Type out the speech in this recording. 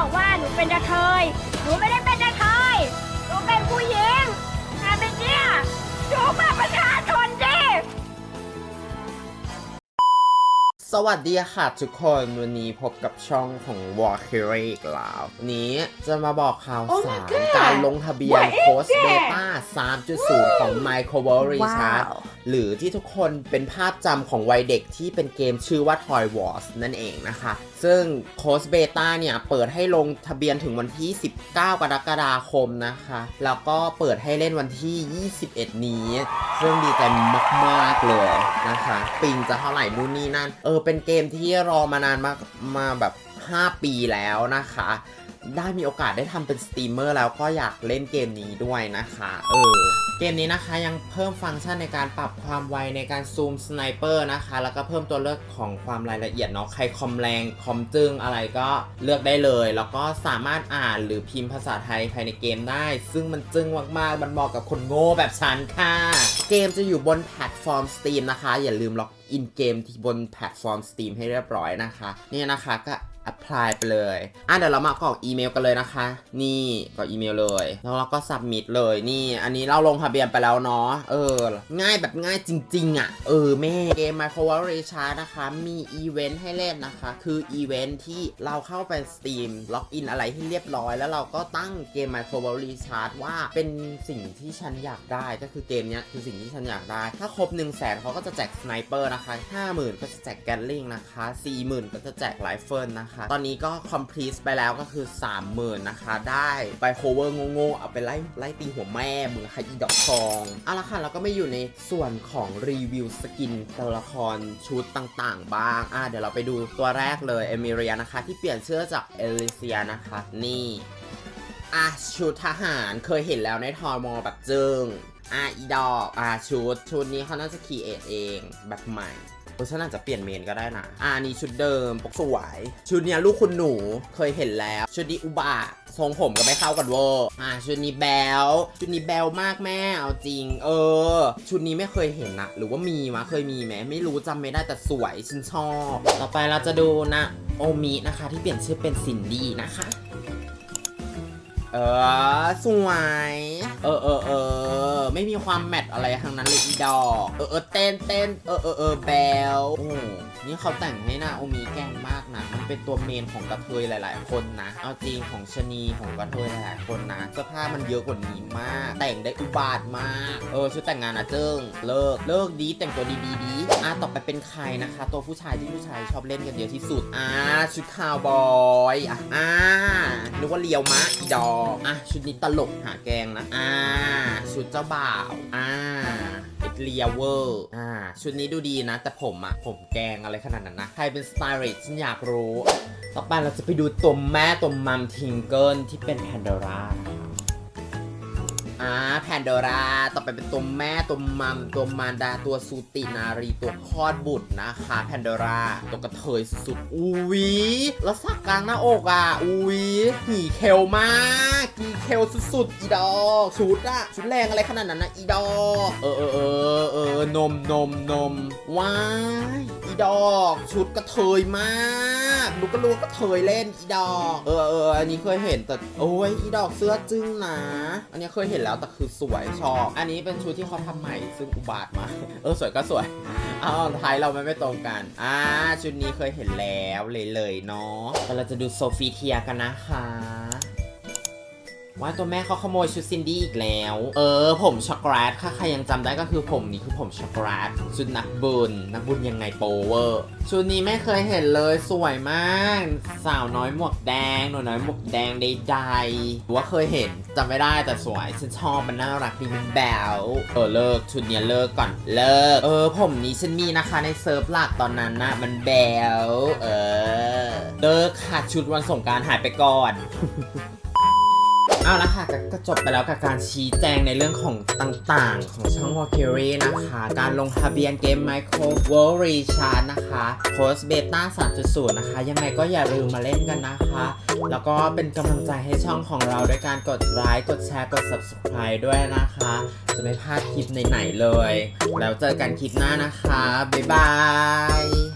บอกว่าหนูเป็นกระเทย หนูไม่ได้เป็นกระเทย หนูเป็นผู้หญิงแค่เป็นเนี่ยดูบัตรประชาชนดิสวัสดีค่ะทุกคนวันนี้พบกับช่องของ w a l k e r อีกแล้ววันนี้จะมาบอกข่าวสารการลงทะเบียนโ o สเบต้า3.0 ของ Micro w a r r y Chart หรือที่ทุกคนเป็นภาพจำของวัยเด็กที่เป็นเกมชื่อว่า Toy Wars นั่นเองนะคะ ซึ่งโ o สเบต้าเนี่ย เปิดให้ลงทะเบียนถึงวันที่ 19 กรกฎาคมนะคะ แล้วก็เปิดให้เล่นวันที่ 21 นี้ ซึ่งดีใจมากๆเลยนะคะ ปิงจะเท่าไหร่นู่นนี่นั่น เออเป็นเกมที่รอมานานมากมาแบบ 5 ปีแล้วนะคะ ได้มีโอกาสได้ทำเป็นสตรีมเมอร์แล้วก็อยากเล่นเกมนี้ด้วยนะคะเออเกมนี้นะคะยังเพิ่มฟังก์ชันในการปรับความไวในการซูมสไนเปอร์นะคะ แล้วก็เพิ่มตัวเลือกของความรายละเอียดเนาะใครคอมแรงคอมจึงอะไรก็เลือกได้เลย แล้วก็สามารถอ่านหรือพิมพ์ภาษาไทยภายในเกมได้ ซึ่งมันจึงมากๆมันเหมาะกับคนโง่แบบฉันค่ะ เกมจะอยู่บนแพลตฟอร์ม Steam นะคะ อย่าลืมล็อกอินเกมที่บนแพลตฟอร์ม Steam ให้เรียบร้อยนะคะเนี่ยนะคะก็ apply ไปเลย อะเดี๋ยวเรามากรอกอีเมลกันเลยนะคะ นี่กรอกอีเมลเลย แล้วเราก็ submit เลยนี่ อันนี้เราลงทะเบียนไปแล้วเนาะ เออ ง่ายแบบง่ายจริง ๆ อะ เออ แม่เกม Micro w a r r y Chart นะคะ มีอีเวนต์ให้เล่นนะคะ คืออีเวนต์ที่เราเข้าไป Steam ล็อกอินอะไรให้เรียบร้อย แล้วเราก็ตั้งเกม Micro w a r r y Chart ว่าเป็นสิ่งที่ฉันอยากได้ก็คือเกมเนี้ยคือสิ่งที่ฉันอยากได้ ถ้าครบ 1 0 0 0 0แสนเขาก็จะแจกสไนเปอร์นะคะ 50,000 ก็จะแจกแกลลิงนะคะ 40,000 ก็จะแจกไรเฟิลนะคะตอนนี้ก็ complete ไปแล้วก็คือ 30,000นะคะ ได้ไปโคเวอร์โง่ๆเอาไปไล่ไล่ตีหัวแม่มึงค่ะอีดอกทองเอาละค่ะเราก็ไม่อยู่ในส่วนของรีวิวสกินตัวละครชุดต่างๆ บ้าง อะเดี๋ยวเราไปดูตัวแรกเลยเอมิเรียนะคะ ที่เปลี่ยนเสื้อจากเอลิเซียนะคะ นี่อะชุดทหารเคยเห็นแล้วในทอมอแบบจึงอะอีดอกอะชุดชุดนี้เขาน่าจะคีเอทเองแบบใหม่ ออฉันอาจจะเปลี่ยนเมนก็ได้นะอะอันนี้ชุดเดิมปกสวย ชุดเนี้ยลูกคุณหนูเคยเห็นแล้ว ชุดนี้อุบาทรงผมก็ไม่เข้ากันเวอร์อะชุดนี้แบลชุดนี้แบลมากแม่เอาจริง เออ ชุดนี้ไม่เคยเห็นนะหรือว่ามีมะเคยมีไหมไม่รู้จำไม่ได้แต่สวยฉันชอบ ต่อไปเราจะดูนะโอมินะคะ ที่เปลี่ยนชื่อเป็นซินดี้นะคะ เออสวย เออเออเออ ไม่มีความแมทอะไรทั้งนั้นเลยอีดอกเออเออเต้นเต้นเออเออเออแบลโอ้นี่เขาแต่งให้หน้าโอมีแกล้งมากนะ มันเป็นตัวเมนของกระเทยหลาย ๆ คนนะ เอาจริงของชนีของกระเทยหลายๆคนนะเสื้อผ้ามันเยอะกว่านี้มาก แต่งได้อุบาทมาก เออชุดแต่งงานนะเจิ้งเลิกเลิกดีแต่งตัวดีๆดีอะต่อไปเป็นใครนะคะ ตัวผู้ชายที่ผู้ชายชอบเล่นกันเยอะที่สุดอ่าชุดคาวบอยอะอ่านึกว่าเลียวมะอีดอกอะชุดนี้ตลกหาแกงนะอ่าชุดเจ้าบ่าวอ่า เอ็กเลียเวอร์อ่าชุดนี้ดูดีนะ แต่ผมอะผมแกงอะไรขนาดนั้นนะ ใครเป็นสไตลิสต์ฉันอยากรู้ ต่อไปเราจะไปดูตัวแม่ตัวมัมทิงเกิลที่เป็นแพนโดราอ่าแพนโดราต่อไปเป็นตัวแม่ตัวมัมตัวมารดาตัวสูตินารีตัวคลอดบุตรนะคะแพนโดราตัวกระเทยสุดๆอุ้ยแล้วสักกลางหน้าอกอะอุ้ยหีเคลมาก กีเคลสุดๆ อีดอกชุดอะชุดแรงอะไรขนาดนั้นนะอีดอกเออเออเออเออนมนมนมว้ายอีดอก ชุดกระเทยมากดูก็รู้ว่ากระเทยเล่นอีดอก เออเอออันนี้เคยเห็นแต่โอ้ยอีดอกเสื้อจึ้งนะอันนี้เคยเห็นแล้วแต่คือสวยชอบ อันนี้เป็นชุดที่เขาทำใหม่ซึ่งอุบาทมากเออสวยก็สวยอ้าวไทยเรามันไม่ตรงกัน อ่า ชุดนี้เคยเห็นแล้วเลยเลยๆเนาะแต่เราจะดูโซฟีเทียกันนะคะ ว่าตัวแม่เขาขโมยชุดซินดี้อีกแล้ว เออ ผมช็อกโกแลตถ้าใครยังจำได้ก็คือผมนี่คือผมช็อกโกแลตชุดนักบุญ นักบุญยังไงโปเวอร์ชุดนี้ไม่เคยเห็นเลยสวยมาก สาวน้อยหมวกแดงหนูน้อยหมวกแดงใดๆหรือว่าเคยเห็นจำไม่ได้แต่สวยฉันชอบมันน่ารักดีมันแบวเออเลิกชุดนี้เลิกก่อนเลิก เออ ผมนี้ฉันมีนะคะในเซิร์ฟหลักตอนนั้นนะมันแบวเออเลิกค่ะชุดวันสงการหายไปก่อน เอาละค่ะก็จบไปแล้วกับการชี้แจงในเรื่องของต่างๆ ของช่อง w a l k y r i นะคะ การลงทะเบียนเกม Micro World Recharge นะคะโค้ดเบต้า3.0 นะคะ ยังไงก็อย่าลืมมาเล่นกันนะคะ แล้วก็เป็นกำลังใจให้ช่องของเราด้วยการกดไลค์กดแชร์กด Subscribe ด้วยนะคะ จะไม่พลาดคลิปไหนๆเลย แล้วเจอกันคลิปหน้านะคะ บ๊ายบาย